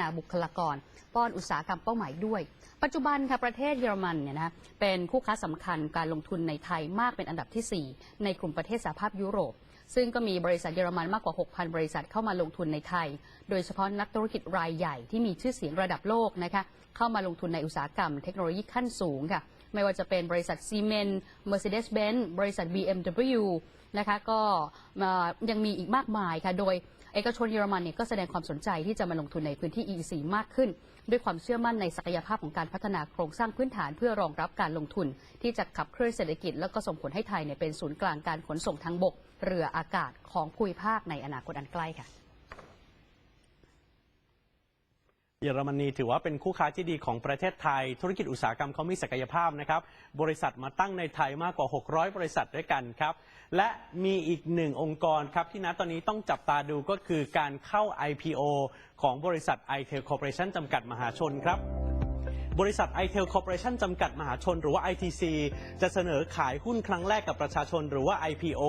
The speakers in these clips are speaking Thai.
นาบุคลากร ป้อนอุตสาหกรรมเป้าหมายด้วย ปัจจุบันค่ะประเทศเยอรมันเนี่ยนะเป็นคู่ค้าสำคัญการลงทุนในไทยมากเป็นอันดับทีสี่ 4 ในกลุ่มประเทศสหภาพยุโรป ซึ่งก็มีบริษัทเยอรมันมากกว่า 6,000 บริษัทเข้ามาลงทุนในไทย โดยเฉพาะนักธุรกิจรายใหญ่ที่มีชื่อเสียงระดับโลกนะคะเข้ามาลงทุนในอุตสาหกรรมเทคโนโลยีขั้นสูงค่ะไม่ว่าจะเป็นบริษัทซีเมนต์ Mercedes-Benz บริษัท BMW นะคะก็ยังมีอีกมากมายค่ะโดย เอกชนเยอรมันเนี่ยก็แสดงความสนใจที่จะมาลงทุนในพื้นที่ EEC มากขึ้น ด้วยความเชื่อมั่นในศักยภาพของการพัฒนาโครงสร้างพื้นฐานเพื่อรองรับการลงทุน ที่จะขับเคลื่อนเศรษฐกิจ แล้วก็ส่งผลให้ไทยเนี่ยเป็นศูนย์กลางการขนส่งทางบก เรืออากาศของภูมิภาคในอนาคตอันใกล้ค่ะ เยอรมนีถือว่าเป็นคู่ค้าที่ดีของประเทศไทย ธุรกิจอุตสาหกรรมเขามีศักยภาพนะครับ บริษัทมาตั้งในไทยมากกว่า 600 บริษัทด้วยกันครับ และมีอีกหนึ่งองค์กรครับที่ณตอนนี้ต้องจับตาดูก็คือการเข้า IPO ของบริษัท i t e l Corporation จำกัดมหาชนครับ บริษัท i t e l Corporation จำกัดมหาชนหรือว่า ITC จะเสนอขายหุ้นครั้งแรกกับประชาชนหรือว่า IPO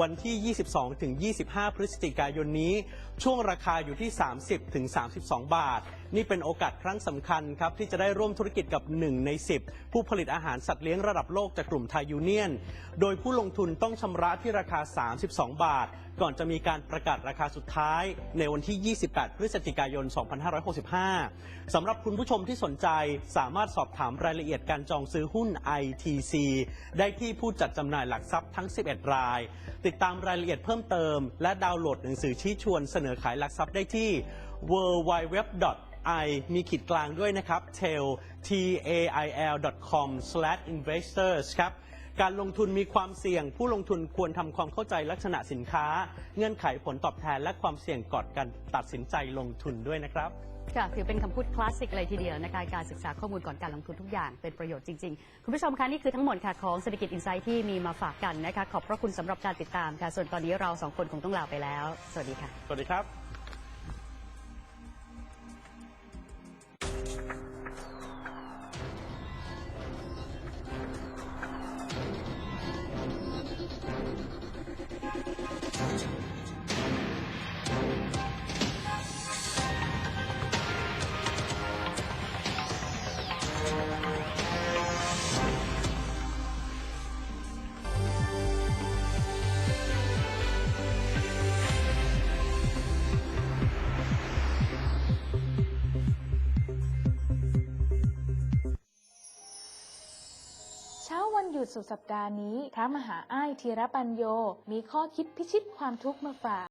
วันที่ 22ถึง25 พฤศจิกายนนี้ ช่วงราคาอยู่ที่ 30ถึง32 บาท นี่เป็นโอกาสครั้งสำคัญครับที่จะได้ร่วมธุรกิจกับ 1 ใน 10 ผู้ผลิตอาหารสัตว์เลี้ยงระดับโลกจากกลุ่มไทยยูเนียน โดยผู้ลงทุนต้องชำระที่ราคา 32 บาท ก่อนจะมีการประกาศราคาสุดท้ายในวันที่ 28 พฤศจิกายน 2565 สำหรับคุณผู้ชมที่สนใจสามารถสอบถามรายละเอียดการจองซื้อหุ้น ITC ได้ที่ผู้จัดจำหน่ายหลักทรัพย์ทั้ง 11 ราย ติดตามรายละเอียดเพิ่มเติม และดาวน์โหลดหนังสือชี้ชวนเสนอขายหลักทรัพย์ได้ที่ www i มีขีดกลางด้วยนะครับ tail t a i l com slash investors ครับ การลงทุนมีความเสี่ยง ผู้ลงทุนควรทำความเข้าใจลักษณะสินค้า เงื่อนไขผลตอบแทนและความเสี่ยงก่อนการตัดสินใจลงทุนด้วยนะครับ ค่ะถือเป็นคำพูดคลาสสิกเลยทีเดียวนะคะการศึกษาข้อมูลก่อนการลงทุนทุกอย่างเป็นประโยชน์จริง ๆ คุณผู้ชมคะนี่คือทั้งหมดค่ะของเศรษฐกิจอินไซต์ที่มีมาฝากกันนะคะขอบพระคุณสำหรับการติดตามค่ะ ส่วนตอนนี้เราสองคนคงต้องลาไปแล้ว สวัสดีค่ะ สวัสดีครับ ยุดสุดสัปดาห์นี้ พระมหาอ้ายธีรปัญโย มีข้อคิดพิชิตความทุกข์มาฝาก